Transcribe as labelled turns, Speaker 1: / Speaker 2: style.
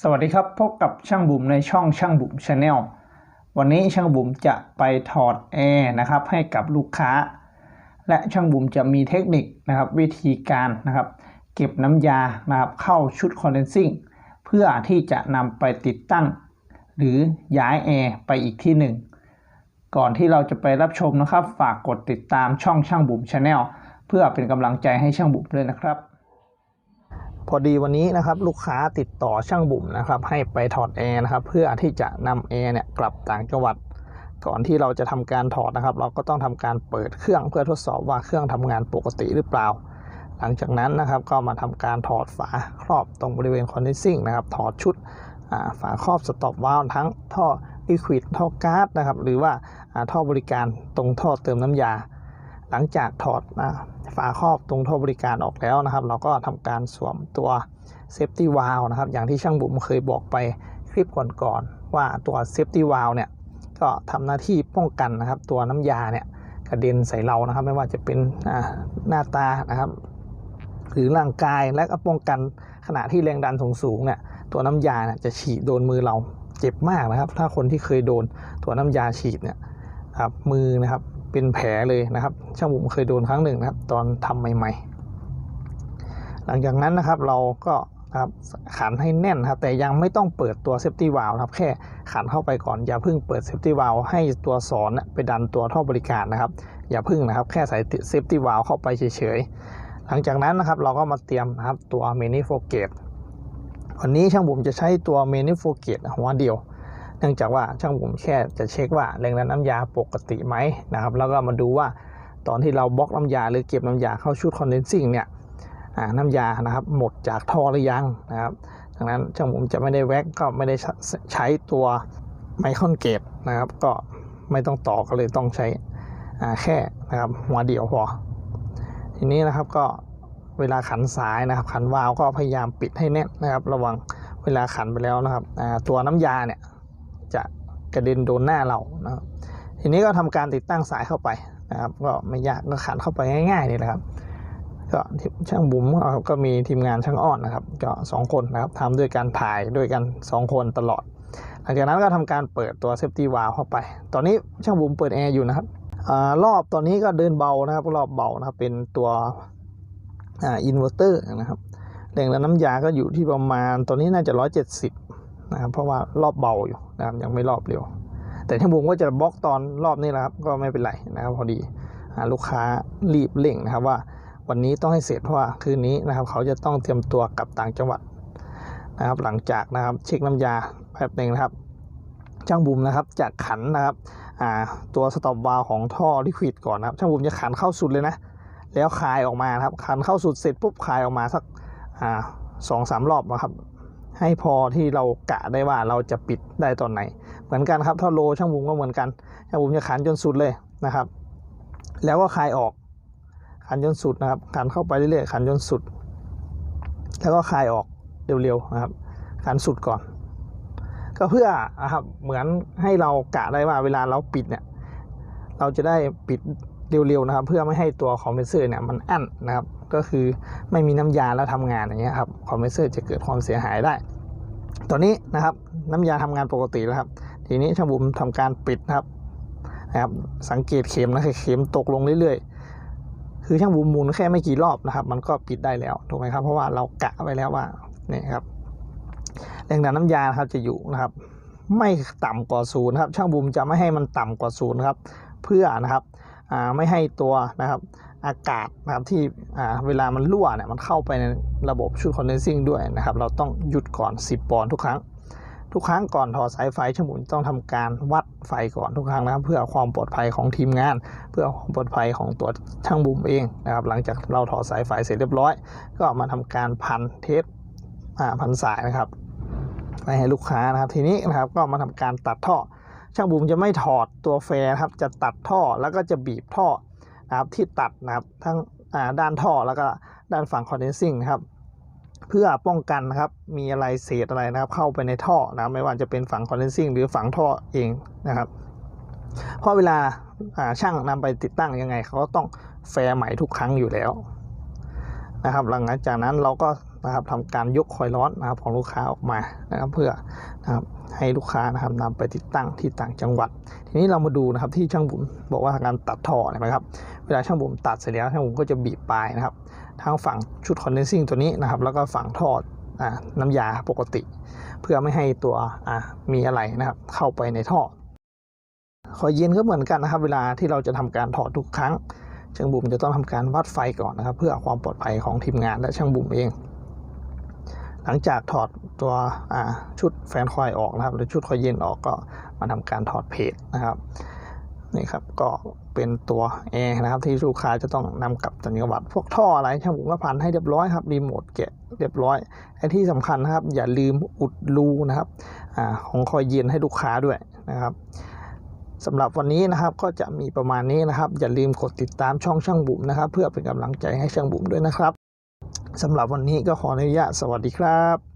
Speaker 1: สวัสดีครับ พบกับช่างบุ๋มในช่องช่างบุ๋มชาแนลวันนี้ช่างบุ๋มจะไปถอดแอร์นะครับให้กับลูกค้า และช่างบุ๋มจะมีเทคนิคนะครับวิธีการนะครับ เก็บน้ำยานะครับเข้าชุดคอนเดนซิ่งเพื่อที่จะนำไปติดตั้ง หรือย้ายแอร์ไปอีกที่หนึ่งก่อนที่เราจะไปรับชมนะครับ ฝากกดติดตามช่องช่างบุ๋มชาแนลเพื่อเป็นกำลังใจให้ช่างบุ๋มด้วยนะครับ พอดีวันนี้นะครับลูกค้าติดต่อช่างบุ๋มนะครับให้ไปถอดแอร์นะครับเพื่อที่จะนำแอร์เนี่ยกลับต่างจังหวัด ก่อนที่เราจะทำการถอดนะครับ เราก็ต้องทำการเปิดเครื่องเพื่อทดสอบว่าเครื่องทำงานปกติหรือเปล่า หลังจากนั้นนะครับก็มาทำการถอดฝาครอบตรงบริเวณคอนดิซิ่งนะครับถอดชุดฝาครอบสต็อปวาล์วทั้งท่อลิควิดท่อก๊าซนะครับหรือว่าอ่าท่อบริการตรงท่อเติมน้ำยา หลังจากถอดฝาครอบตรงท่อบริการออกแล้วนะครับ เราก็ทำการสวมตัวเซฟตี้วาลนะครับ อย่างที่ช่างบุ๋มเคยบอกไปคลิปก่อนๆว่าตัวเซฟตี้วาลเนี่ยก็ทำหน้าที่ป้องกันนะครับ ตัวน้ำยาเนี่ยกระเด็นใส่เรานะครับ ไม่ว่าจะเป็นหน้าตานะครับหรือร่างกายและก็ป้องกันขณะที่แรงดันสูงๆเนี่ยตัวน้ำยาเนี่ยจะฉีดโดนมือเราเจ็บมากนะครับ ถ้าคนที่เคยโดนตัวน้ำยาฉีดเนี่ยครับมือนะครับ เป็นแผลเลยนะครับ ช่างบุ๋มเคยโดนครั้งหนึ่งนะครับ ตอนทำใหม่ ๆ หลังจากนั้นนะครับเราก็ครับขันให้แน่นครับแต่ยังไม่ต้องเปิดตัวเซฟตี้วาลครับแค่ขันเข้าไปก่อนอย่าเพิ่งเปิดเซฟตี้วาลให้ตัวสอนไปดันตัวท่อบริการนะครับ อย่าเพิ่งนะครับแค่ใส่เซฟตี้วาลเข้าไปเฉยๆหลังจากนั้นนะครับเราก็มาเตรียมนะครับตัวเมนิโฟเกตวันนี้ช่างบุ๋มจะใช้ตัวเมนิโฟเกตหัวเดียว เนื่องจากว่าช่างบุ๋มแค่จะเช็คว่าแรงดันน้ำยาปกติไหมนะครับ แล้วก็มาดูว่าตอนที่เราบล็อกน้ำยาหรือเก็บน้ำยาเข้าชุดคอนเดนซิ่งเนี่ยน้ำยานะครับหมดจากท่อหรือยังนะครับดังนั้นช่างบุ๋มจะไม่ได้แว็กก็ไม่ได้ใช้ตัวไมคอนเกตนะครับ ก็ไม่ต้องต่อก็เลยต้องใช้แค่นะครับหัวเดียวพอ ทีนี้นะครับก็เวลาขันสายนะครับ ขันวาล์วก็พยายามปิดให้แน่นนะครับ ระวังเวลาขันไปแล้วนะครับตัวน้ำยาเนี่ย จะกระเด็นโดนหน้าเรานะครับทีนี้ก็ทำการติดตั้งสายเข้าไปนะครับ ก็ไม่ยากก็ขันเข้าไปง่ายๆนี่แหละครับ ก็ช่างบุ๋มก็มีทีมงานช่างอ้อนนะครับ ก็สองคนนะครับทำด้วยการถ่ายด้วยกันสองคนตลอดหลังจากนั้นก็ทำการเปิดตัวเซฟตี้วาล์วเข้าไป ตอนนี้ช่างบุ๋มเปิดแอร์อยู่นะครับอรอบตอนนี้ก็เดินเบานะครับ รอบเบานะครับ เป็นตัวอินเวอร์เตอร์นะครับแรงดันน้ำยาก็อยู่ที่ประมาณตอนนี้น่าจะ 170 นะครับเพราะว่ารอบเบาอยู่นะครับยังไม่รอบเร็ว แต่ช่าบุ๋มก็จะบล็อกตอนรอบนี้แหละครับก็ไม่เป็นไรนะครับพอดีลูกค้ารีบเร่งนะครับว่าวันนี้ต้องให้เสร็จเพราะว่าคืนนี้นะครับเขาจะต้องเตรียมตัวกลับต่างจังหวัดนะครับหลังจากนะครับเช็คน้ำยาแป๊บหนึ่งนะครับช่างบุ๋มนะครับจากขันนะครับตัวสต็อปวาลของท่อลิควิดก่อนนะครับช่างบุ๋มจะขันเข้าสุดเลยนะแล้วคายออกมานะครับขันเข้าสุดเสร็จปุ๊บคายออกมาสักสองสามรอบนะครับ ให้พอที่เรากะได้ว่าเราจะปิดได้ตอนไหน เหมือนกันครับท่อโลช่างบุ๋มก็เหมือนกันช่างบุ๋มจะขันจนสุดเลยนะครับ แล้วก็คลายออกขันจนสุดนะครับขันเข้าไปเรื่อยๆขันจนสุด แล้วก็คลายออกเร็วๆนะครับขันสุดก่อน ก็เพื่อนะครับเหมือนให้เรากะได้ว่าเวลาเราปิดเนี่ยเราจะได้ปิด เร็วๆนะครับ เพื่อไม่ให้ตัวคอมเพรสเซอร์เนี่ยมันอั้นนะครับก็คือไม่มีน้ำยาแล้วทำงานอย่างเงี้ยครับคอมเพรสเซอร์จะเกิดความเสียหายได้ตอนนี้นะครับน้ำยาทำงานปกติแล้วครับ ทีนี้ช่างบุ๋มทำการปิดนะครับนะครับ สังเกตเข็มนะคือเข็มตกลงเรื่อยๆ คือช่างบุ๋มหมุนแค่ไม่กี่รอบนะครับ มันก็ปิดได้แล้วถูกไหมครับ เพราะว่าเรากะไว้แล้วว่านี่ครับแรงดันน้ำยานะครับจะอยู่นะครับ ไม่ต่ำกว่าศูนย์ครับช่างบุ๋มจะไม่ให้มันต่ำกว่าศูนย์ครับ เพื่อนะครับ ไม่ให้ตัวนะครับอากาศนะครับที่เวลามันรั่วเนี่ยมันเข้าไปในระบบชุดคอนเดนซิ่งด้วยนะครับ เราต้องหยุดก่อน 10 ปอนด์ทุกครั้ง ทุกครั้งก่อนถอดสายไฟช่างบุมต้องทำการวัดไฟก่อนทุกครั้งนะครับ เพื่อความปลอดภัยของทีมงาน เพื่อความปลอดภัยของตัวช่างบุมเองนะครับ หลังจากเราถอดสายไฟเสร็จเรียบร้อย ก็มาทำการพันเทปพันสายนะครับไปให้ลูกค้านะครับ ทีนี้นะครับก็มาทำการตัดท่อ ช่างบุ๋มจะไม่ถอดตัวแฟร์นะครับ จะตัดท่อแล้วก็จะบีบท่อนะครับที่ตัดนะครับทั้งด้านท่อแล้วก็ด้านฝั่งคอนเดนซิ่งนะครับเพื่อป้องกันนะครับมีอะไรเศษอะไรนะครับ เข้าไปในท่อนะไม่ว่าจะเป็นฝั่งคอนเดนซิ่งหรือฝั่งท่อเองนะครับเพราะเวลาช่างนำไปติดตั้งยังไงเขาก็ต้องแฟร์ใหม่ทุกครั้งอยู่แล้ว นะครับหลังจากนั้นเราก็นะครับทำการยกคอยล์ร้อนนะครับของลูกค้าออกมานะครับเพื่อนะครับให้ลูกค้านะครับนำไปติดตั้งที่ต่างจังหวัด ทีนี้เรามาดูนะครับที่ช่างบุ๋มบอกว่าการตัดท่อเห็นะครับเวลาช่างบุ๋มตัดเสร็จแล้วช่างบุ๋มก็จะบีบปลายนะครับทั้งฝั่งชุดคอนเดนซิ่งตัวนี้นะครับแล้วก็ฝั่งท่ออ่าน้ำยาปกติ เพื่อไม่ให้ตัวอ่ามีอะไรนะครับเข้าไปในท่อคอยเย็นก็เหมือนกันนะครับ เวลาที่เราจะทำการถอดทุกครั้ง ช่างบุ๋มจะต้องทำการวัดไฟก่อนนะครับ เพื่อความปลอดภัยของทีมงานและช่างบุ๋มเอง หลังจากถอดตัวชุดแฟนคอยล์ออกนะครับหรือชุดคอยเย็นออกก็มาทำการถอดเพจนะครับนี่ครับก็เป็นตัวแอร์นะครับที่ลูกค้าจะต้องนำกลับต่างจังหวัดพวกท่ออะไรช่างบุ๋มก็พันให้เรียบร้อยครับรีโมทแกะเรียบร้อยไอ้ที่สำคัญนะครับ อย่าลืมอุดรูนะครับอของคอยเย็นให้ลูกค้าด้วยนะครับ สำหรับวันนี้นะครับก็จะมีประมาณนี้นะครับ อย่าลืมกดติดตามช่องช่างบุ๋มนะครับ เพื่อเป็นกำลังใจให้ช่างบุ๋มด้วยนะครับสำหรับวันนี้ก็ขออนุญาตสวัสดีครับ